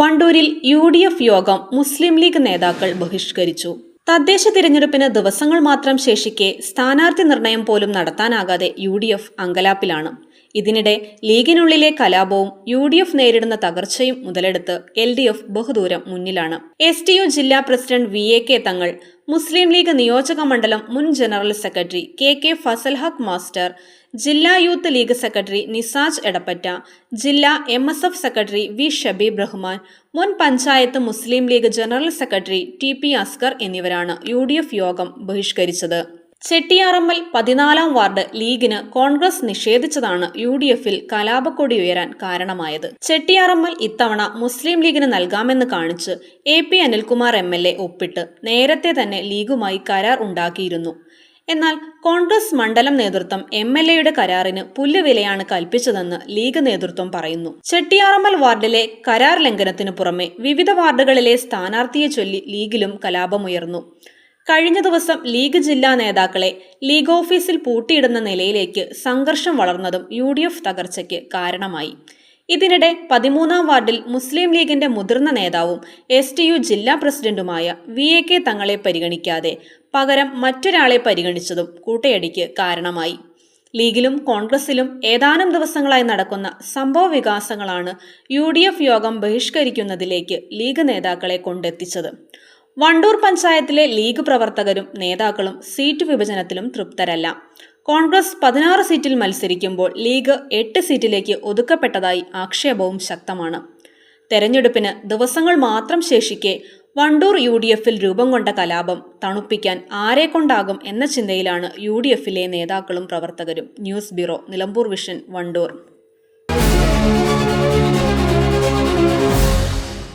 വണ്ടൂരിൽ U D F യോഗം മുസ്ലിം league നേതാക്കൾ ബഹിഷ്കരിച്ചു. തദ്ദേശ തിരഞ്ഞെടുപ്പിന് ദിവസങ്ങൾ മാത്രം ശേഷിക്കെ സ്ഥാനാർത്ഥി നിർണയം പോലും നടത്താനാകാതെ യു ഡി എഫ് അങ്കലാപ്പിലാണ്. ഇതിനിടെ ലീഗിനുള്ളിലെ കലാപവും യു ഡി എഫ് നേരിടുന്ന തകർച്ചയും മുതലെടുത്ത് എൽ ഡി എഫ് ബഹുദൂരം മുന്നിലാണ്. എസ് ടി യു ജില്ലാ president V A K Thangal Muslim League നിയോജക മണ്ഡലം മുൻ general secretary K K Fazal Haq master ജില്ലാ youth league secretary Nisaj Edappatta ജില്ലാ M S F secretary V Shabeeb Rahman മുൻ panchayat Muslim League general secretary T P Askar എന്നിവരാണ് U യോഗം ബഹിഷ്കരിച്ചത്. ചെട്ടിയാറമ്മൽ പതിനാലാം ward ലീഗിന് കോൺഗ്രസ് നിഷേധിച്ചതാണ് യു ഡി എഫിൽ കലാപക്കൊടി ഉയരാൻ കാരണമായത്. ചെട്ടിയാറമ്മൽ ഇത്തവണ മുസ്ലിം ലീഗിന് നൽകാമെന്ന് കാണിച്ച് A P Anilkumar M L A ഒപ്പിട്ട് നേരത്തെ തന്നെ ലീഗുമായി കരാർ ഉണ്ടാക്കിയിരുന്നു. എന്നാൽ കോൺഗ്രസ് മണ്ഡലം നേതൃത്വം എം എൽ എയുടെ കരാറിന് പുല്ലുവിലയാണ് കൽപ്പിച്ചതെന്ന് ലീഗ് നേതൃത്വം പറയുന്നു. ചെട്ടിയാറമ്മൽ വാർഡിലെ കരാർ ലംഘനത്തിനു പുറമെ വിവിധ വാർഡുകളിലെ സ്ഥാനാർത്ഥിയെ ചൊല്ലി ലീഗിലും കലാപമുയർന്നു. കഴിഞ്ഞ ദിവസം ലീഗ് ജില്ലാ നേതാക്കളെ ലീഗ് ഓഫീസിൽ പൂട്ടിയിടുന്ന നിലയിലേക്ക് സംഘർഷം വളർന്നതും യു ഡി എഫ് തകർച്ചയ്ക്ക് കാരണമായി. ഇതിനിടെ പതിമൂന്നാം വാർഡിൽ മുസ്ലിം ലീഗിന്റെ മുതിർന്ന നേതാവും എസ് ടി യു ജില്ലാ പ്രസിഡന്റുമായ വി എ കെ തങ്ങളെ പരിഗണിക്കാതെ പകരം മറ്റൊരാളെ പരിഗണിച്ചതും കൂട്ടയടിക്ക് കാരണമായി. ലീഗിലും കോൺഗ്രസിലും ഏതാനും ദിവസങ്ങളായി നടക്കുന്ന സംഭവ വികാസങ്ങളാണ് യു യോഗം ബഹിഷ്കരിക്കുന്നതിലേക്ക് ലീഗ് നേതാക്കളെ കൊണ്ടെത്തിച്ചത്. വണ്ടൂർ പഞ്ചായത്തിലെ ലീഗ് പ്രവർത്തകരും നേതാക്കളും സീറ്റ് വിഭജനത്തിലും തൃപ്തരല്ല. കോൺഗ്രസ് പതിനാറ് സീറ്റിൽ മത്സരിക്കുമ്പോൾ ലീഗ് എട്ട് സീറ്റിലേക്ക് ഒതുക്കപ്പെട്ടതായി ആക്ഷേപവും ശക്തമാണ്. തെരഞ്ഞെടുപ്പിന് ദിവസങ്ങൾ മാത്രം ശേഷിക്കെ വണ്ടൂർ യു ഡി എഫിൽ രൂപം കൊണ്ട കലാപം തണുപ്പിക്കാൻ ആരെക്കൊണ്ടാകും എന്ന ചിന്തയിലാണ് യു ഡി എഫിലെ നേതാക്കളും പ്രവർത്തകരും. News bureau Nilambur vision Wandoor.